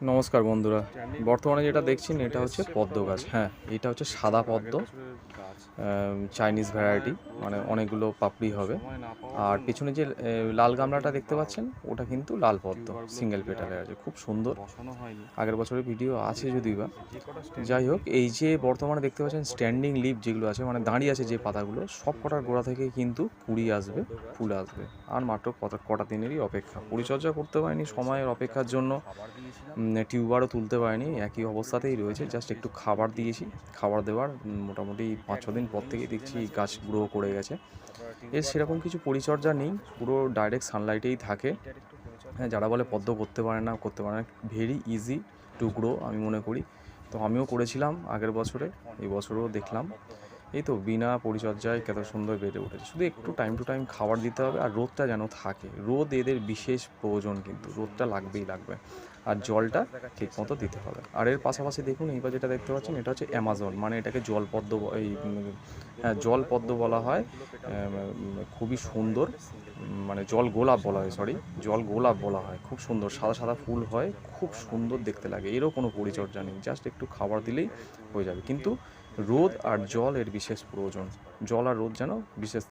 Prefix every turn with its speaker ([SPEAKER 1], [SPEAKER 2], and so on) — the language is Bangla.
[SPEAKER 1] নমস্কার বন্ধুরা। বর্তমানে যেটা দেখছেন এটা হচ্ছে পদ্ম গাছ। হ্যাঁ এটা হচ্ছে সাদা পদ্ম। চাইনিজ ভ্যারাইটি মানে অনেকগুলো পাপড়ি হবে। আর পেছনে যে লাল গামলাটা দেখতে পাচ্ছেন ওটা কিন্তু লাল পদ্ম সিঙ্গেল পেটালে আছে। খুব সুন্দর। আগের বছরের ভিডিও আছে যদি বা। যাই হোক এই যে বর্তমানে দেখতে পাচ্ছেন স্ট্যান্ডিং লিভ যেগুলো আছে মানে দাঁড়িয়ে আছে যে পাতাগুলো সব কটার গোড়া থেকে কিন্তু কুড়ি আসবে ফুল আসবে। আর মাত্র কটা দিনেরই অপেক্ষা। পরিচর্যা করতে পারিনি সময়ের অপেক্ষার জন্য। টিউবারও তুলতে পারিনি, একই অবস্থাতেই রয়েছে। জাস্ট একটু খাবার দিয়েছি, খাবার দেওয়ার মোটামুটি পাঁচ, ছ দিন পর থেকেই দেখছি গাছ গ্রো করে গেছে। এর সেরকম কিছু পরিচর্যা নেই, পুরো ডাইরেক্ট সানলাইটেই থাকে। হ্যাঁ যারা বলে পদ্ম করতে পারে না, করতে পারে না ভেরি ইজি টু গ্রো আমি মনে করি। তো আমিও করেছিলাম আগের বছরে, এই বছরও দেখলাম। এই তো বিনা পরিচর্যায় কত সুন্দর বেড়ে উঠেছে। শুধু একটু টাইম টু টাইম খাবার দিতে হবে আর রোদটা যেন থাকে। রোদ এদের বিশেষ প্রয়োজন কিন্তু, রোদটা লাগবেই লাগবে। আর জলটা ঠিক মতো দিতে হবে। আর এর পাশাপাশি দেখুন, এইবার যেটা দেখতে পাচ্ছেন, এটা হচ্ছে অ্যামাজন মানে এটাকে জলপদ্ম এই হ্যাঁ জলপদ্ম বলা হয়। খুবই সুন্দর মানে জল গোলাপ বলা হয় সরি জল গোলাপ বলা হয়। খুব সুন্দর, সাদা সাদা ফুল হয়, খুব সুন্দর দেখতে লাগে। এরও কোনো পরিচর্যা নেই জাস্ট একটু খাবার দিলেই হয়ে যাবে। কিন্তু রোদ আর জল এর বিশেষ প্রয়োজন। জল আর রোদ যেন বিশেষ